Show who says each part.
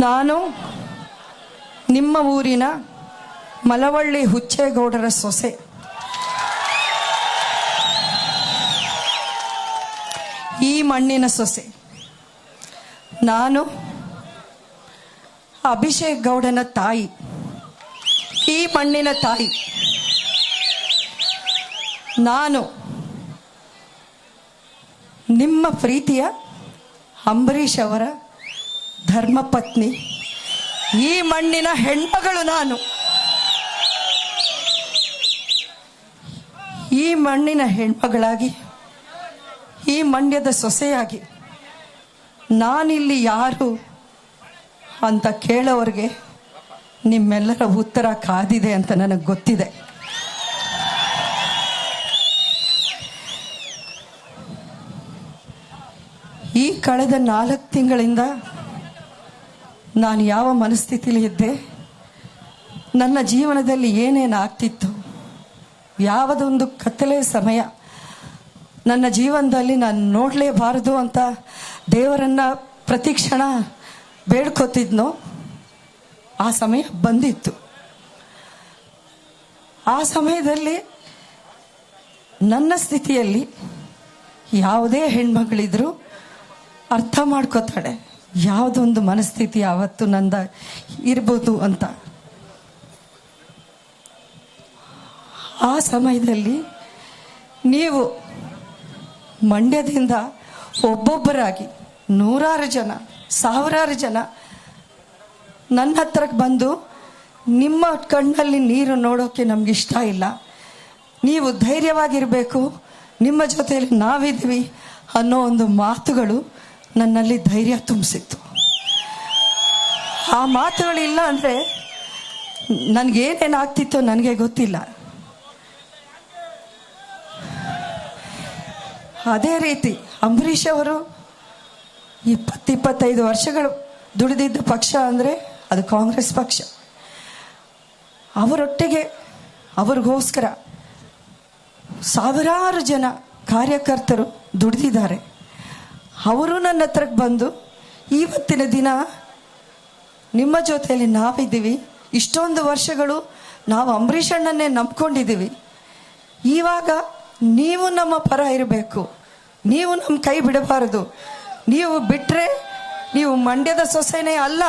Speaker 1: ನಾನು ನಿಮ್ಮ ಊರಿನ ಮಲವಳ್ಳಿ ಹುಚ್ಚೇಗೌಡರ ಸೊಸೆ. ಈ ಮಣ್ಣಿನ ಸೊಸೆ. ನಾನು ಅಭಿಷೇಕ್ ಗೌಡನ ತಾಯಿ. ಈ ಮಣ್ಣಿನ ತಾಯಿ. ನಾನು ನಿಮ್ಮ ಪ್ರೀತಿಯ ಅಂಬರೀಷ್ ಅವರ ಧರ್ಮಪತ್ನಿ ಈ ಮಣ್ಣಿನ ಹೆಣ್ಮಗಳು ನಾನು. ಈ ಮಣ್ಣಿನ ಹೆಣ್ಮಗಳಾಗಿ, ಈ ಮಂಡ್ಯದ ಸೊಸೆಯಾಗಿ ನಾನಿಲ್ಲಿ ಯಾರು ಅಂತ ಕೇಳೋರಿಗೆ ನಿಮ್ಮೆಲ್ಲರ ಉತ್ತರ ಕಾದಿದೆ ಅಂತ ನನಗೆ ಗೊತ್ತಿದೆ. ಈ ಕಳೆದ ನಾಲ್ಕು ತಿಂಗಳಿಂದ ನಾನು ಯಾವ ಮನಸ್ಥಿತಿಲಿ ಇದ್ದೆ, ನನ್ನ ಜೀವನದಲ್ಲಿ ಏನೇನು ಆಗ್ತಿತ್ತು ಯಾವುದೊಂದು ಕತ್ತಲೆ ಸಮಯ, ನನ್ನ ಜೀವನದಲ್ಲಿ ನಾನು ನೋಡಲೇಬಾರದು ಅಂತ ದೇವರನ್ನ ಪ್ರತಿಕ್ಷಣ ಬೇಡ್ಕೋತಿದ್ನೋ, ಆ ಸಮಯ ಬಂದಿತ್ತು. ಆ ಸಮಯದಲ್ಲಿ ನನ್ನ ಸ್ಥಿತಿಯಲ್ಲಿ ಯಾವುದೇ ಹೆಣ್ಮಗಳಿದ್ರು ಅರ್ಥ ಮಾಡ್ಕೋತಾಳೆ. ಯಾವುದೊಂದು ಮನಸ್ಥಿತಿ ಅವತ್ತು ನಂದ ಇರ್ಬೋದು ಅಂತ. ಆ ಸಮಯದಲ್ಲಿ ನೀವು ಮಂಡ್ಯದಿಂದ ಒಬ್ಬೊಬ್ಬರಾಗಿ ನೂರಾರು ಜನ, ಸಾವಿರಾರು ಜನ ನನ್ನ ಹತ್ರಕ್ಕೆ ಬಂದು ನಿಮ್ಮ ಕಣ್ಣಲ್ಲಿ ನೀರು ನೋಡೋಕ್ಕೆ ನಮ್ಗೆ ಇಷ್ಟ ಇಲ್ಲ. ನೀವು ಧೈರ್ಯವಾಗಿರಬೇಕು, ನಿಮ್ಮ ಜೊತೆಯಲ್ಲಿ ನಾವಿದ್ವಿ ಅನ್ನೋ ಒಂದು ಮಾತುಗಳು ನನ್ನಲ್ಲಿ ಧೈರ್ಯ ತುಂಬಿಸಿತ್ತು. ಆ ಮಾತುಗಳಿಲ್ಲ ಅಂದರೆ ನನಗೇನೇನಾಗ್ತಿತ್ತು ನನಗೆ ಗೊತ್ತಿಲ್ಲ. ಅದೇ ರೀತಿ ಅಂಬರೀಷ್ ಅವರು ಇಪ್ಪತ್ತಿಪ್ಪತ್ತೈದು ವರ್ಷಗಳು ದುಡಿದಿದ್ದ ಪಕ್ಷ ಅಂದರೆ ಅದು ಕಾಂಗ್ರೆಸ್ ಪಕ್ಷ. ಅವರೊಟ್ಟಿಗೆ ಅವ್ರಿಗೋಸ್ಕರ ಸಾವಿರಾರು ಜನ ಕಾರ್ಯಕರ್ತರು ದುಡಿದಿದ್ದಾರೆ. ಅವರು ನನ್ನ ಹತ್ರಕ್ಕೆ ಬಂದು, ಇವತ್ತಿನ ದಿನ ನಿಮ್ಮ ಜೊತೆಯಲ್ಲಿ ನಾವಿದ್ದೀವಿ. ಇಷ್ಟೊಂದು ವರ್ಷಗಳು ನಾವು ಅಂಬರೀಷ್ ಅಣ್ಣನ್ನೇ ನಂಬ್ಕೊಂಡಿದ್ದೀವಿ. ಇವಾಗ ನೀವು ನಮ್ಮ ಪರ ಇರಬೇಕು. ನೀವು ನಮ್ಮ ಕೈ ಬಿಡಬಾರದು. ನೀವು ಬಿಟ್ಟರೆ ನೀವು ಮಂಡ್ಯದ ಸೊಸೆನೇ ಅಲ್ಲ.